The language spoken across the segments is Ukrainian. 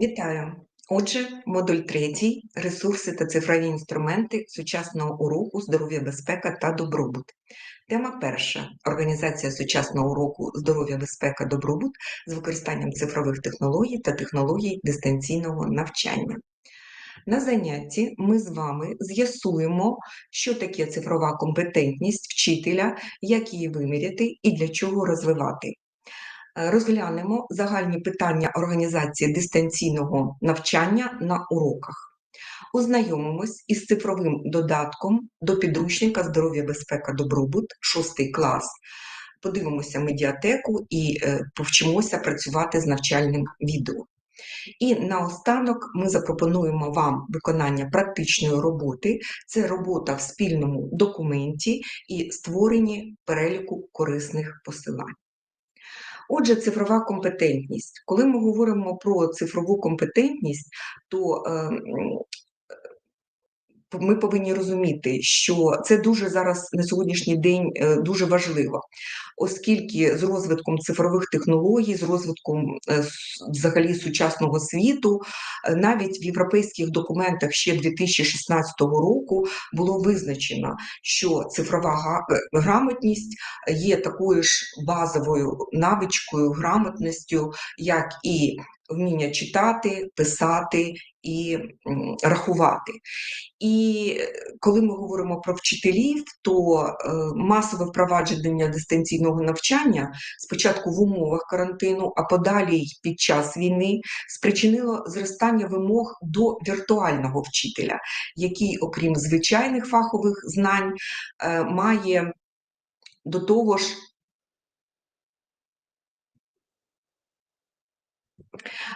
Вітаю! Отже, модуль третій ресурси та цифрові інструменти сучасного уроку здоров'я, безпека та добробут. Тема перша організація сучасного уроку здоров'я, безпека, добробут з використанням цифрових технологій та технологій дистанційного навчання. На занятті ми з вами з'ясуємо, що таке цифрова компетентність вчителя, як її виміряти і для чого розвивати. Е, розглянемо загальні питання організації дистанційного навчання на уроках. Ознайомимось із цифровим додатком до підручника здоров'я, безпека, добробут, 6 клас. Подивимося медіатеку і е, повчимося працювати з навчальним відео. І наостанок ми запропонуємо вам виконання практичної роботи. Це робота в спільному документі і створенні переліку корисних посилань. Отже, цифрова компетентність. Коли ми говоримо про цифрову компетентність, то е, ми повинні розуміти, що це дуже зараз на сьогоднішній день е, дуже важливо, оскільки з розвитком цифрових технологій, з розвитком е, взагалі сучасного світу, е, навіть в європейських документах ще 2016 року було визначено, що цифрова грамотність є такою ж базовою навичкою, грамотністю, як і вміння читати, писати і рахувати. І коли ми говоримо про вчителів, то е, масове впровадження дистанційного навчання спочатку в умовах карантину, а подалі під час війни спричинило зростання вимог до віртуального вчителя, який, окрім звичайних фахових знань, е, має до того ж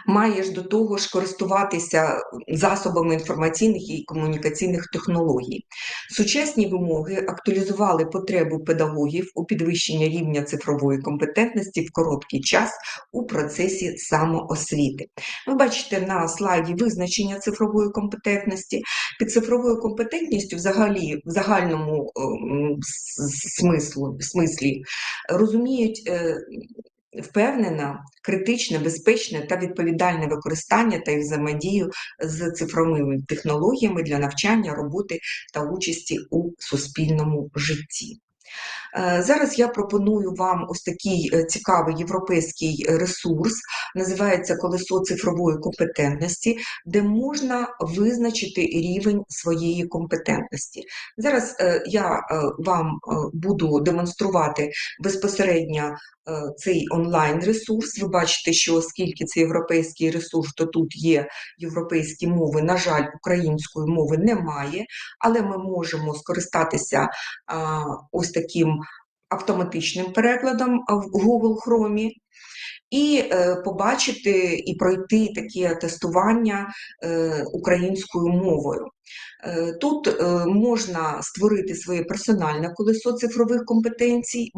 маєш до того ж користуватися засобами інформаційних і комунікаційних технологій. Сучасні вимоги актуалізували потребу педагогів у підвищенні рівня цифрової компетентності в короткий час у процесі самоосвіти. Ви бачите на слайді визначення цифрової компетентності. Під цифровою компетентністю, взагалі, в загальному ем, смислу, смислі розуміють е, впевнена, критичне, безпечне та відповідальне використання та взаємодію з цифровими технологіями для навчання, роботи та участі у суспільному житті. Е, зараз я пропоную вам ось такий е, цікавий європейський ресурс, називається Колесо цифрової компетентності, де можна визначити рівень своєї компетентності. Зараз е, я вам буду демонструвати безпосередньо цей онлайн-ресурс. Ви бачите, що оскільки це європейський ресурс, то тут є європейські мови, на жаль, української мови немає, але ми можемо скористатися ось таким автоматичним перекладом в Google Chrome. І е, побачити і пройти таке тестування е, українською мовою. Е, тут е, можна створити своє персональне колесо цифрових компетенцій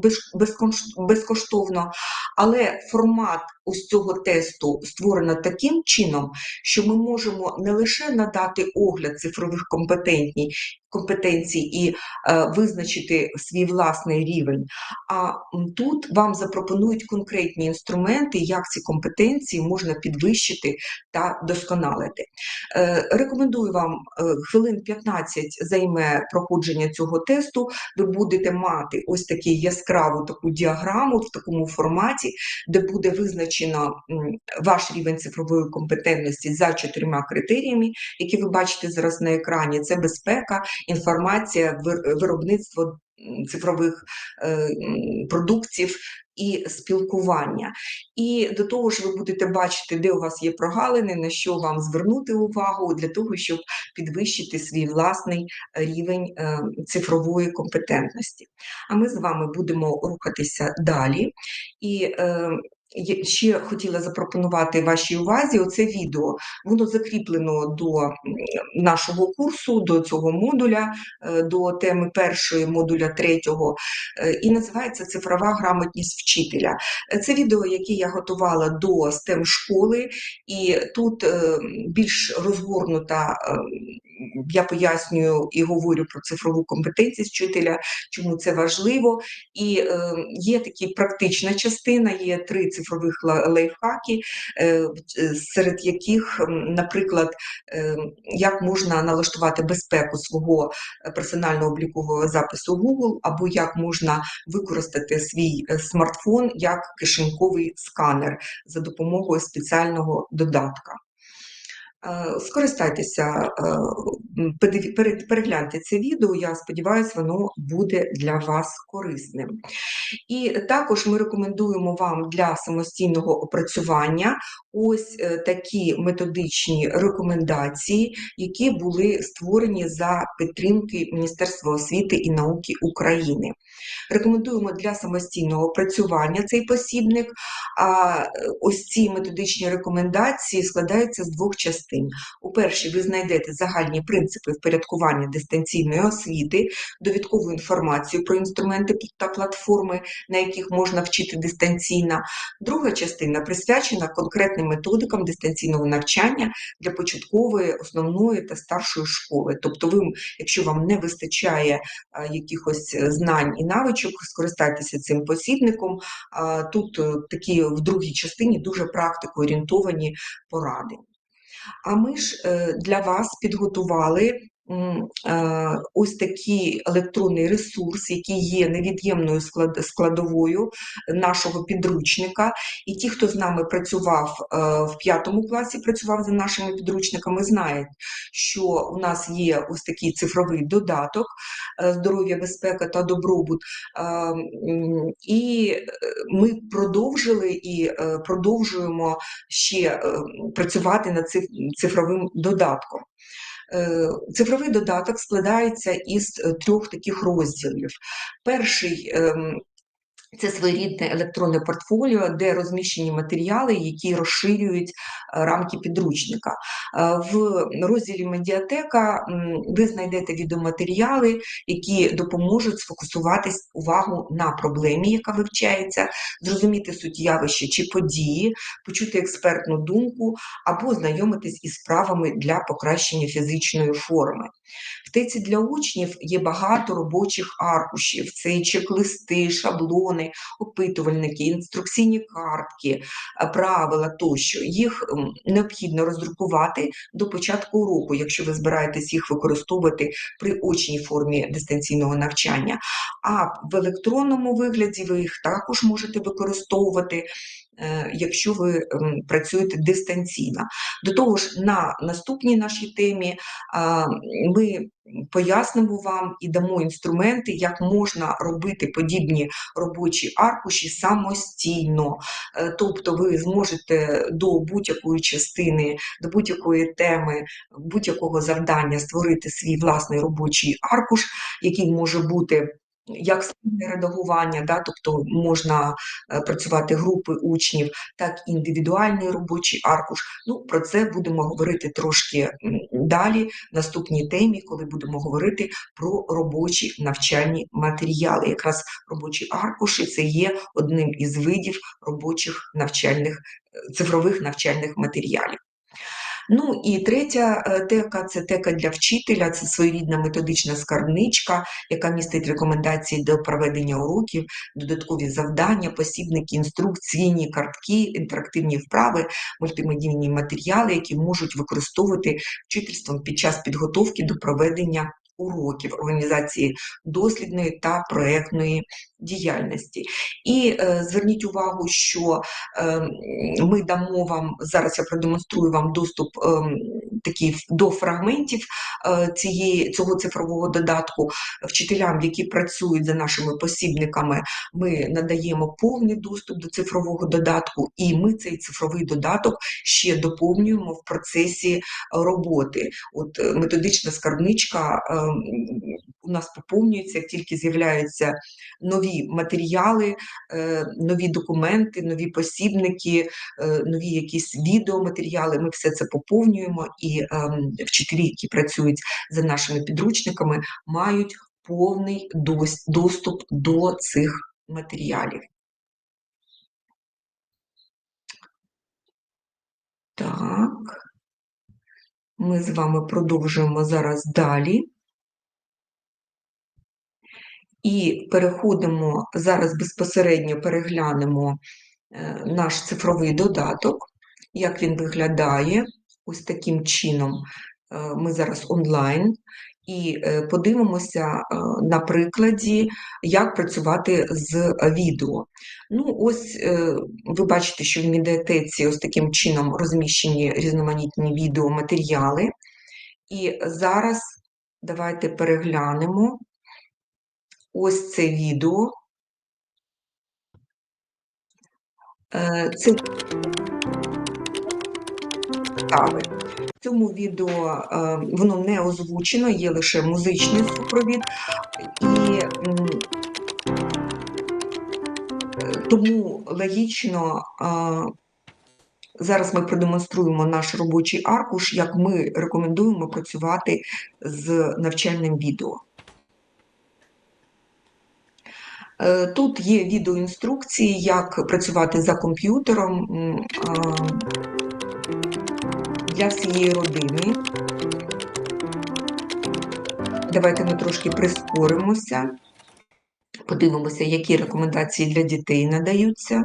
безкоштовно, але формат ось цього тесту створено таким чином, що ми можемо не лише надати огляд цифрових компетенцій і е, визначити свій власний рівень, а тут вам запропонують конкретні інструменти, як ці компетенції можна підвищити та досконалити. Рекомендую вам хвилин 15 займе проходження цього тесту. Ви будете мати ось таку яскраву таку діаграму в такому форматі, де буде визначено ваш рівень цифрової компетентності за чотирма критеріями, які ви бачите зараз на екрані. Це безпека, інформація, виробництво цифрових е, продуктів і спілкування. І до того ж, ви будете бачити, де у вас є прогалини, на що вам звернути увагу для того, щоб підвищити свій власний рівень е, цифрової компетентності. А ми з вами будемо рухатися далі. І е, ще хотіла запропонувати вашій увазі оце відео. Воно закріплено до нашого курсу, до цього модуля, е, до теми першої модуля третього, е, і називається Цифрова грамотність вчителя. Це відео, яке я готувала до STEM школи, і тут е, більш розгорнута я пояснюю і говорю про цифрову компетентність вчителя, чому це важливо. І е, є такі практична частина, є три цифрових лайфхаки, е, серед яких, наприклад, е, як можна налаштувати безпеку свого персонального облікового запису Google, або як можна використати свій смартфон як кишеньковий сканер за допомогою спеціального додатка. Е, скористайтеся, е, перегляньте це відео, я сподіваюся, воно буде для вас корисним. І також ми рекомендуємо вам для самостійного опрацювання ось е, такі методичні рекомендації, які були створені за підтримки Міністерства освіти і науки України. Рекомендуємо для самостійного опрацювання цей посібник, а ось ці методичні рекомендації складаються з двох частин. У першій ви знайдете загальні принципи впорядкування дистанційної освіти, довідкову інформацію про інструменти та платформи, на яких можна вчити дистанційно. Друга частина присвячена конкретним методикам дистанційного навчання для початкової, основної та старшої школи. Тобто, ви, якщо вам не вистачає якихось знань і навичок, скористайтеся цим посібником. Тут е, такі в другій частині дуже практико орієнтовані поради. А ми ж е, для вас підготували ось такий електронний ресурс, який є невід'ємною складовою нашого підручника. І ті, хто з нами працював е, в п'ятому класі, працював за нашими підручниками, знають, що у нас є ось такий цифровий додаток е, здоров'я, безпека та добробут. І ми продовжили і продовжуємо ще працювати над цифровим додатком. Е, цифровий додаток складається із е, трьох таких розділів. Перший ем, це своєрідне електронне портфоліо, де розміщені матеріали, які розширюють е, рамки підручника. Е, в розділі медіатека ви знайдете відеоматеріали, які допоможуть сфокусуватись увагу на проблемі, яка вивчається, зрозуміти суть явища чи події, почути експертну думку або знайомитись із справами для покращення фізичної форми. В теці для учнів є багато робочих аркушів, це чек-листи, шаблони, опитувальники, інструкційні картки, е, правила тощо. Їх необхідно роздрукувати до початку року, якщо ви збираєтесь їх використовувати при очній формі дистанційного навчання. А в електронному вигляді ви їх також можете використовувати. Е, якщо ви працюєте дистанційно. До того ж, на наступній нашій темі ми пояснимо вам і дамо інструменти, як можна робити подібні робочі аркуші самостійно. Е, тобто ви зможете до будь-якої частини, до будь-якої теми, будь-якого завдання створити свій власний робочий аркуш, який може бути як спільне редагування, да, тобто можна е, працювати групи учнів, так і індивідуальний робочий аркуш. Ну, Про це будемо говорити трошки далі, в наступній темі, коли будемо говорити про робочі навчальні матеріали. Якраз робочі аркуші це є одним із видів робочих навчальних е, цифрових навчальних матеріалів. Ну і третя е, тека це тека для вчителя, це своєрідна методична скарбничка, яка містить рекомендації до проведення уроків, додаткові завдання, посібники, інструкційні картки, інтерактивні вправи, мультимедійні матеріали, які можуть використовувати вчительством під час підготовки до проведення уроків організації дослідної та проєктної діяльності. І е, зверніть увагу, що е, ми дамо вам, зараз я продемонструю вам доступ е, такий до фрагментів е, цієї, цього цифрового додатку. Вчителям, які працюють за нашими посібниками, ми надаємо повний доступ до цифрового додатку, і ми цей цифровий додаток ще доповнюємо в процесі роботи. От е, Методична скарбничка е, у нас поповнюється, як тільки з'являються нові матеріали, е, нові документи, нові посібники, е, нові якісь відеоматеріали. Ми все це поповнюємо, і ем, вчителі, які працюють за нашими підручниками, мають повний доступ до цих матеріалів. Так. Ми з вами продовжуємо зараз далі. І переходимо, зараз безпосередньо переглянемо е, наш цифровий додаток, як він виглядає. Ось таким чином е, ми зараз онлайн. І е, подивимося на прикладі, як працювати з відео. Ну, ось ви бачите, що в медіатеці ось таким чином розміщені різноманітні відеоматеріали. І зараз давайте переглянемо ось це відео. Е, це. В цьому відео е, воно не озвучено, є лише музичний супровід, і тому логічно зараз ми продемонструємо наш робочий аркуш, як ми рекомендуємо працювати з навчальним відео. Е, тут є відеоінструкції, як працювати за комп'ютером для всієї родини. Давайте ми трошки прискоримося, подивимося, які рекомендації для дітей надаються.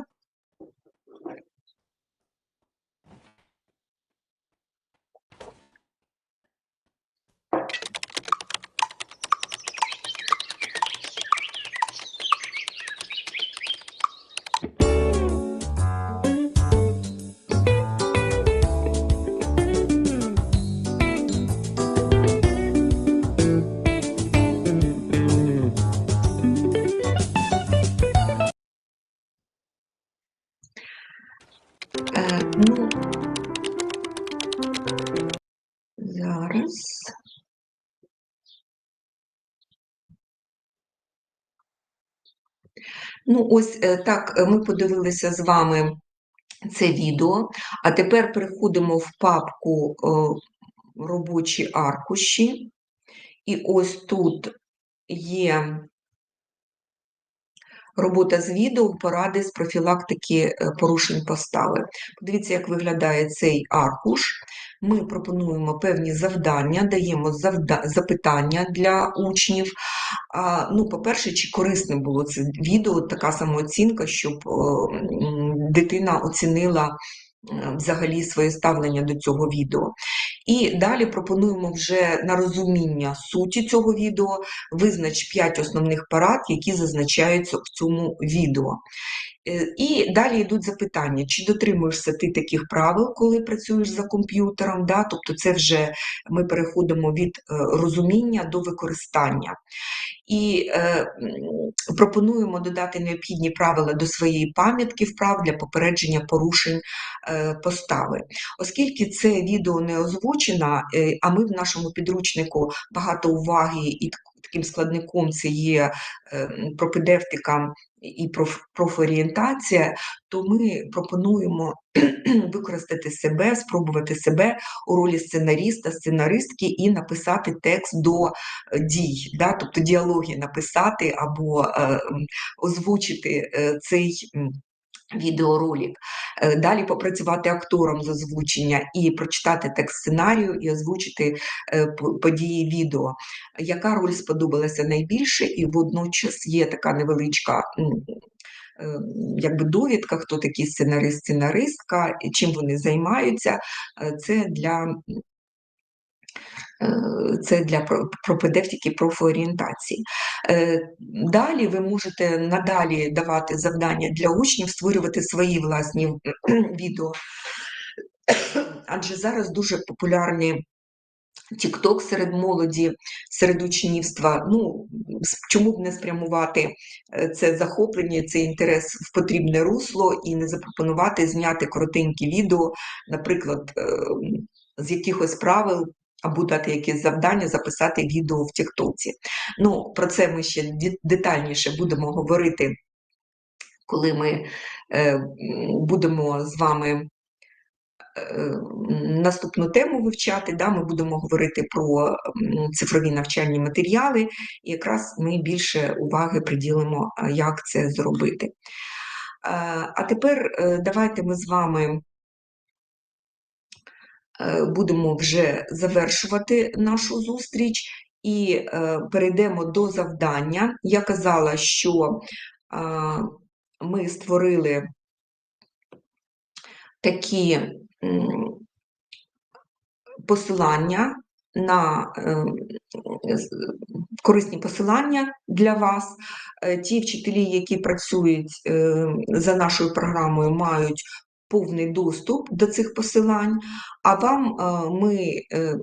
Зараз. Ну, ось е, так е, ми подивилися з вами це відео, а тепер переходимо в папку робочі аркуші, і ось тут є Робота з відео, поради з профілактики е, порушень постави. Подивіться, як виглядає цей аркуш. Ми пропонуємо певні завдання, даємо завда... запитання для учнів. А, ну, По-перше, чи корисне було це відео, така самооцінка, щоб о, дитина оцінила взагалі своє ставлення до цього відео. І далі пропонуємо вже на розуміння суті цього відео визнач 5 основних парад, які зазначаються в цьому відео. Е, і далі йдуть запитання, чи дотримуєшся ти таких правил, коли працюєш за комп'ютером. Да? Тобто це вже ми переходимо від е, розуміння до використання. І е, пропонуємо додати необхідні правила до своєї пам'ятки вправ для попередження порушень е, постави. Оскільки це відео не озвучено, е, а ми в нашому підручнику багато уваги і таким складником це є е, пропедевтика і профорієнтація, то ми пропонуємо використати себе, спробувати себе у ролі сценаріста, сценаристки і написати текст до е, дій, да? тобто діалоги написати або е, озвучити цей відеоролик, е, далі попрацювати актором з озвучення і прочитати текст сценарію і озвучити е, події відео. Яка роль сподобалася найбільше, і водночас є така невеличка. Е, якби довідка, хто такі сценарист, сценаристка, чим вони займаються, це для це для пропедевтики профорієнтації. Е, далі ви можете надалі давати завдання для учнів, створювати свої власні відео, адже зараз дуже популярні. Тікток серед молоді, серед учнівства. Ну, чому б не спрямувати е, це захоплення, цей інтерес в потрібне русло і не запропонувати зняти коротенькі відео, наприклад, з якихось правил або дати якесь завдання, записати відео в Тіктоці. Ну, Про це ми ще детальніше будемо говорити, коли ми е, будемо з вами. Е, наступну тему вивчати, да, ми будемо говорити про цифрові навчальні матеріали, і якраз ми більше уваги приділимо, як це зробити. Е, а тепер давайте ми з вами е, будемо вже завершувати нашу зустріч і е, перейдемо до завдання. Я казала, що ми створили такі посилання на е, корисні посилання для вас. Е, Ті вчителі, які працюють е, за нашою програмою, мають повний доступ до цих посилань, а вам е, ми е,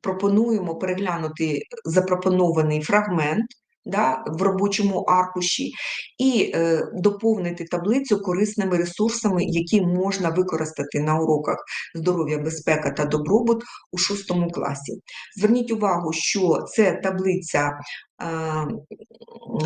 пропонуємо переглянути запропонований фрагмент да, в робочому аркуші і е, доповнити таблицю корисними ресурсами, які можна використати на уроках здоров'я, безпека та добробут у шостому класі. Зверніть увагу, що це таблиця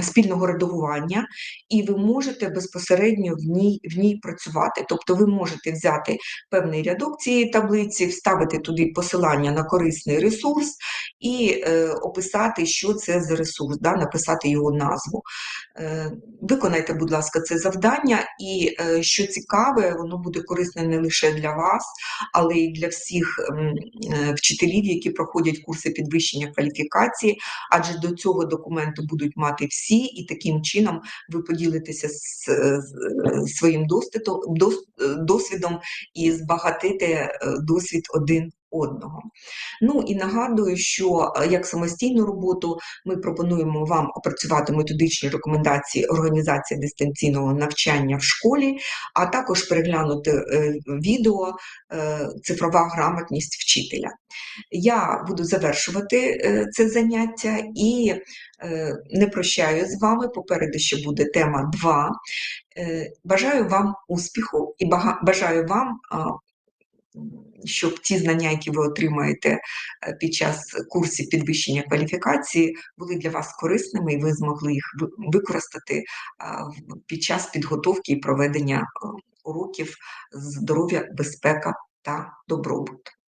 спільного редагування, і ви можете безпосередньо в ній, в ній працювати. Тобто ви можете взяти певний рядок цієї таблиці, вставити туди посилання на корисний ресурс і е, описати, що це за ресурс, да, написати його назву. Е, виконайте, будь ласка, це завдання, і е, що цікаве, воно буде корисне не лише для вас, але й для всіх е, вчителів, які проходять курси підвищення кваліфікації, адже до цього документу будуть мати всі, і таким чином ви поділитеся з, своїм досвідом, дос- досвідом і збагатите е, досвід один одного. Ну і нагадую, що е, як самостійну роботу ми пропонуємо вам опрацювати методичні рекомендації організації дистанційного навчання в школі, а також переглянути е, відео е, Цифрова грамотність вчителя. Я буду завершувати це заняття і не прощаю з вами. Попереду ще буде тема 2. Е, Бажаю вам успіху і бажаю вам, щоб ті знання, які ви отримаєте е, під час курсів підвищення кваліфікації, були для вас корисними, і ви змогли їх використати під час підготовки і проведення е, уроків здоров'я, безпека та добробут.